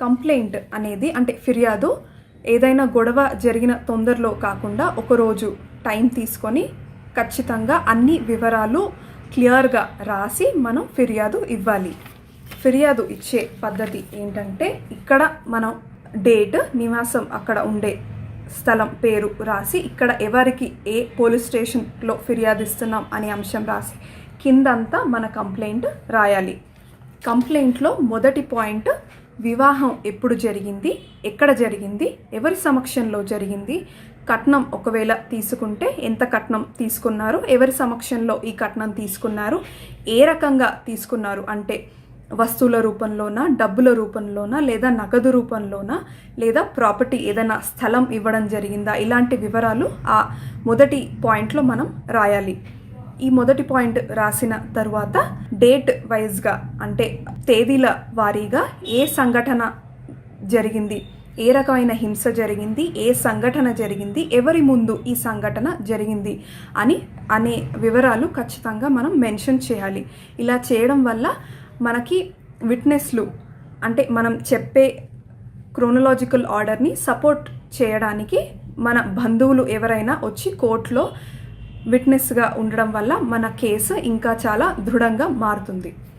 Complaint అనేది అంటే ఫిర్యాదు ఏదైనా గొడవ జరిగిన తొందరలో కాకుండా ఒకరోజు టైం తీసుకొని ఖచ్చితంగా అన్ని వివరాలు క్లియర్గా రాసి మనం ఫిర్యాదు ఇవ్వాలి. ఫిర్యాదు ఇచ్చే పద్ధతి ఏంటంటే ఇక్కడ మనం డేట్ నివాసం అక్కడ ఉండే స్థలం పేరు రాసి ఇక్కడ ఎవరికి ఏ పోలీస్ స్టేషన్లో ఫిర్యాదు ఇస్తున్నాం అనే అంశం రాసి కిందంతా మన కంప్లైంట్ రాయాలి. కంప్లైంట్లో మొదటి పాయింట్ వివాహం ఎప్పుడు జరిగింది ఎక్కడ జరిగింది ఎవరి సమక్షంలో జరిగింది కట్నం ఒకవేళ తీసుకుంటే ఎంత కట్నం తీసుకున్నారు ఎవరి సమక్షంలో ఈ కట్నం తీసుకున్నారు ఏ రకంగా తీసుకున్నారు అంటే వస్తువుల రూపంలోనా డబ్బుల రూపంలోనా లేదా నగదు రూపంలోనా లేదా ప్రాపర్టీ ఏదైనా స్థలం ఇవ్వడం జరిగిందా? ఇలాంటి వివరాలు ఆ మొదటి పాయింట్లో మనం రాయాలి. ఈ మొదటి పాయింట్ రాసిన తరువాత డేట్ వైజ్గా అంటే తేదీల వారీగా ఏ సంఘటన జరిగింది ఏ రకమైన హింస జరిగింది ఏ సంఘటన జరిగింది ఎవరి ముందు ఈ సంఘటన జరిగింది అని అనే వివరాలు ఖచ్చితంగా మనం మెన్షన్ చేయాలి. ఇలా చేయడం వల్ల మనకి విట్నెస్లు అంటే మనం చెప్పే క్రోనలాజికల్ ఆర్డర్ని సపోర్ట్ చేయడానికి మన బంధువులు ఎవరైనా వచ్చి కోర్టులో విట్నెస్గా ఉండడం వల్ల మన కేసు ఇంకా చాలా దృఢంగా మారుతుంది.